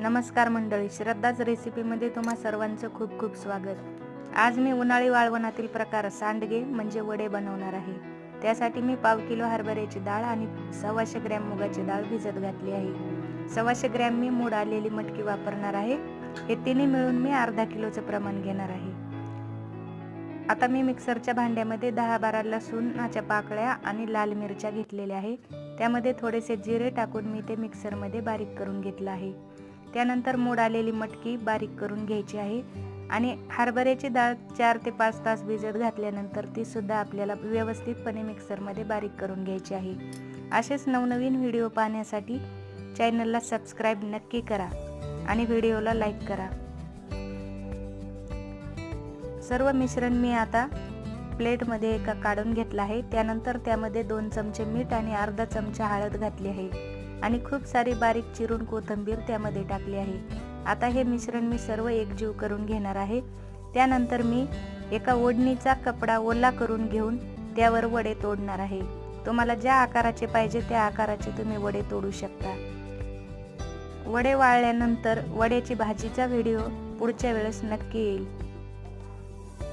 नमस्कार मंडळी श्रद्धाच रेसिपीमध्ये तुम्हा सर्वांचं खूप खूप स्वागत. आज मी उन्हाळी वाळवणातील प्रकार सांडगे म्हणजे वडे बनवणार आहे. त्यासाठी मी पाव किलो हरभऱ्याची डाळ आणि सव्वाशे ग्रॅम मुगाची डाळ भिजत घातली आहे. सव्वाशे ग्रॅम मी मूड आलेली मटकी वापरणार आहे. हे तिन्ही मिळून मी अर्धा किलोचं प्रमाण घेणार आहे. आता मी मिक्सरच्या भांड्यामध्ये दहा बारा लसूणाच्या पाकळ्या आणि लाल मिरच्या घेतलेल्या आहे. त्यामध्ये थोडेसे जिरे टाकून मी ते मिक्सरमध्ये बारीक करून घेतलं आहे. त्यानंतर मोड आलेली मटकी बारीक करून घ्यायची आहे आणि हरभऱ्याची डाळ चार ते पाच तास भिजत घातल्यानंतर ती सुद्धा आपल्याला व्यवस्थितपणे मिक्सरमध्ये बारीक करून घ्यायची आहे. असेच नवनवीन व्हिडिओ पाहण्यासाठी चॅनलला सबस्क्राईब नक्की करा आणि व्हिडिओला लाईक करा. सर्व मिश्रण मी आता प्लेटमध्ये एका काढून घेतला आहे. त्यानंतर त्यामध्ये दोन चमचे मीठ आणि अर्धा चमचा हळद घातली आहे. आणि खूप सारी बारीक चिरून कोथिंबीर त्यामध्ये टाकली आहे. आता हे मिश्रण मी सर्व एकजीव करून घेणार आहे. त्यानंतर मी एका ओढणीचा कपडा ओला करून घेऊन त्यावर वडे तोडणार आहे. तुम्हाला ज्या आकाराचे पाहिजे त्या आकाराचे तुम्ही वडे तोडू शकता. वडे वाळल्यानंतर वड्याची भाजीचा व्हिडिओ पुढच्या वेळेस नक्की येईल.